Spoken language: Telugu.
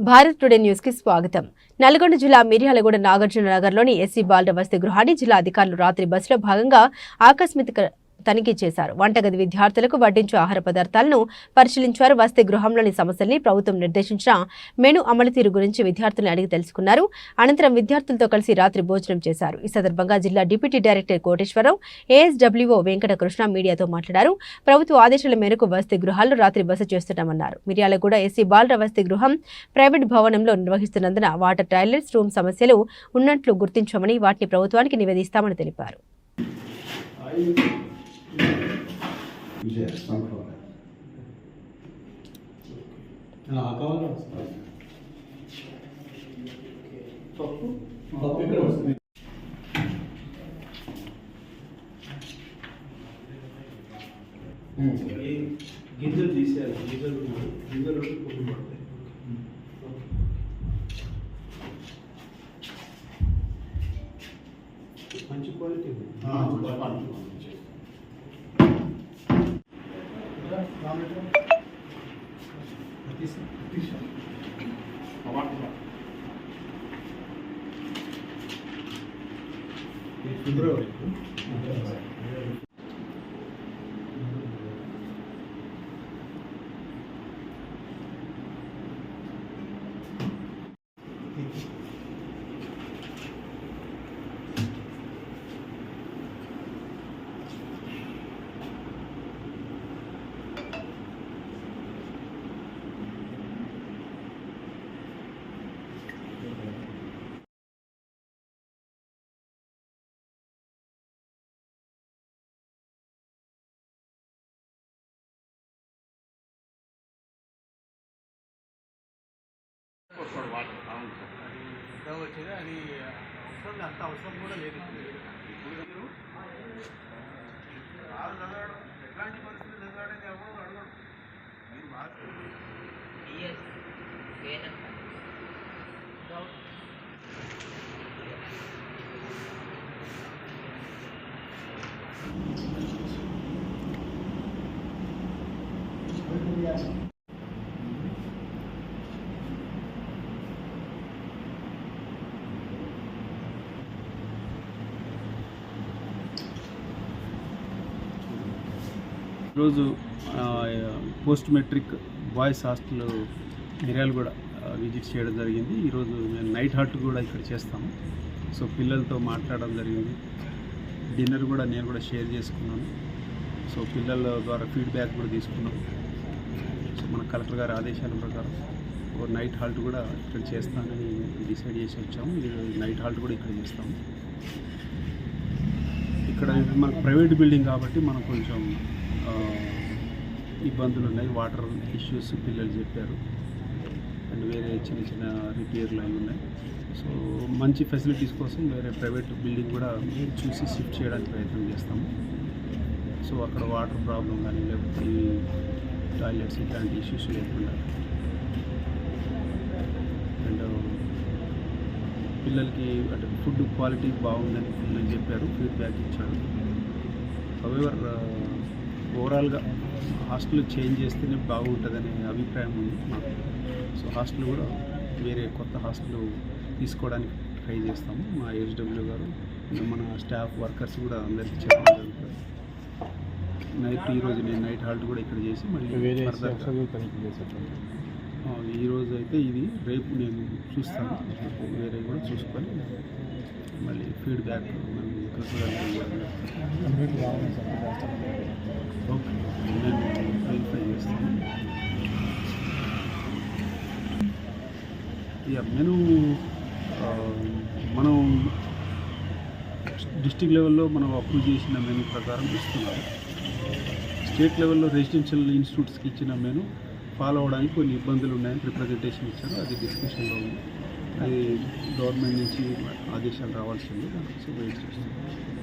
భారత్ టుడే న్యూస్కి స్వాగతం. నల్గొండ జిల్లా మిర్యాలగూడ నాగార్జున నగర్లోని ఎస్సీ బాలుర వసతి గృహాన్ని జిల్లా అధికారులు రాత్రి బస్సులో భాగంగా ఆకస్మిక తనిఖీ చేశారు. వంటగది విద్యార్థులకు వడ్డించు ఆహార పదార్థాలను పరిశీలించారు. వసతి గృహంలోని సమస్యల్ని ప్రభుత్వం నిర్దేశించిన మెను అమలు తీరు గురించి విద్యార్థులను అడిగి తెలుసుకున్నారు. అనంతరం విద్యార్థులతో కలిసి రాత్రి భోజనం చేశారు. ఈ సందర్భంగా జిల్లా deputy director Koteswara Rao ASWO Venkatakrishna మీడియాతో మాట్లాడారు. ప్రభుత్వ ఆదేశాల మేరకు వసతి గృహాల్లో రాత్రి బస చేస్తున్నామన్నారు. మిర్యాలగూడ ఎస్సీ బాలుర వసతి గృహం ప్రైవేట్ భవనంలో నిర్వహిస్తున్నందున వాటర్ టాయిలెట్స్ రూమ్ సమస్యలు ఉన్నట్లు గుర్తించామని వాటిని ప్రభుత్వానికి నివేదిస్తామని తెలిపారు. విజయ సన్ఫ్లవర్ పప్పు పప్పు ఇక్కడ వస్తుంది ఈ గింజలు తీసేయాలి గింజలు గింజలు పప్పు పడతాయి మంచి క్వాలిటీ ఉంది. తీసి- తీసి. ఈ ఫిబ్రవరి ఇంకా వచ్చేది అది అవసరం లేదు, అంత అవసరం కూడా లేదు ఇప్పుడు. వాళ్ళు చదవడం ఎట్లాంటి పరిస్థితులు చదవడం ఎవరు అడగడం మీరు బాగా ఈరోజు పోస్ట్ మెట్రిక్ బాయ్స్ హాస్టల్ ఏరియాలు కూడా విజిట్ చేయడం జరిగింది. ఈరోజు మేము నైట్ హాల్ట్ కూడా ఇక్కడ చేస్తాము. సో పిల్లలతో మాట్లాడడం జరిగింది. డిన్నర్ కూడా నేను కూడా షేర్ చేసుకున్నాను. సో పిల్లల ద్వారా ఫీడ్బ్యాక్ కూడా తీసుకున్నాం. సో మన కలెక్టర్ గారి ఆదేశాల ప్రకారం ఓ నైట్ హాల్ట్ కూడా ఇక్కడ చేస్తానని డిసైడ్ చేసి వచ్చాము. నైట్ హాల్ట్ కూడా ఇక్కడ చేస్తాము. ఇక్కడ మనకు ప్రైవేట్ బిల్డింగ్ కాబట్టి మనం కొంచెం ఇబ్బందులు ఉన్నాయి. వాటర్ ఇష్యూస్ పిల్లలు చెప్పారు. అండ్ వేరే చిన్న చిన్న రిపేర్లు అవి ఉన్నాయి. సో మంచి ఫెసిలిటీస్ కోసం వేరే ప్రైవేట్ బిల్డింగ్ కూడా చూసి షిఫ్ట్ చేయడానికి ప్రయత్నం చేస్తాము. సో అక్కడ వాటర్ ప్రాబ్లం కానీ లేకపోతే టాయిలెట్స్ ఇట్లాంటి ఇష్యూస్ లేకుండా. అండ్ పిల్లలకి అంటే ఫుడ్ క్వాలిటీ బాగుందని పిల్లలు చెప్పారు. ఫీడ్బ్యాక్ ఇచ్చారు. హవెవర్ ఓవరాల్గా హాస్టల్ చేంజ్ చేస్తేనే బాగుంటుందనే అభిప్రాయం ఉంది మాకు. సో హాస్టల్ కూడా వేరే కొత్త హాస్టల్ తీసుకోవడానికి ట్రై చేస్తాము. మా హెచ్డబ్ల్యూ గారు మన స్టాఫ్ వర్కర్స్ కూడా అందరికీ చెప్పడం జరుగుతుంది. నైట్ ఈరోజు నేను నైట్ హాల్ట్ కూడా ఇక్కడ చేసి మళ్ళీ further గా- ఆ, ఈ రోజు అయితే ఇది రేపు నేను చూస్తాను. వేరే కూడా చూసుకొని మళ్ళీ ఫీడ్బ్యాక్ మనం ఓకే నేను వెరిఫై చేస్తాను. ఇక మెను మనం డిస్టిక్ లెవెల్లో మనం అప్రూవ్ చేసిన మెను ప్రకారం ఇస్తున్నారు స్టేట్ లెవెల్లో రెసిడెన్షియల్ ఇన్స్టిట్యూట్స్కి ఇచ్చిన మెను ఫాలో అవడానికి కొన్ని ఇబ్బందులు ఉన్నాయని రిప్రజెంటేషన్ ఇచ్చారు. అది డిస్కషన్లో ఉంది. గవర్నమెంట్ నుంచి ఆదేశాలు రావాల్సింది. దానికోసం వెయిట్ చేస్తున్నాం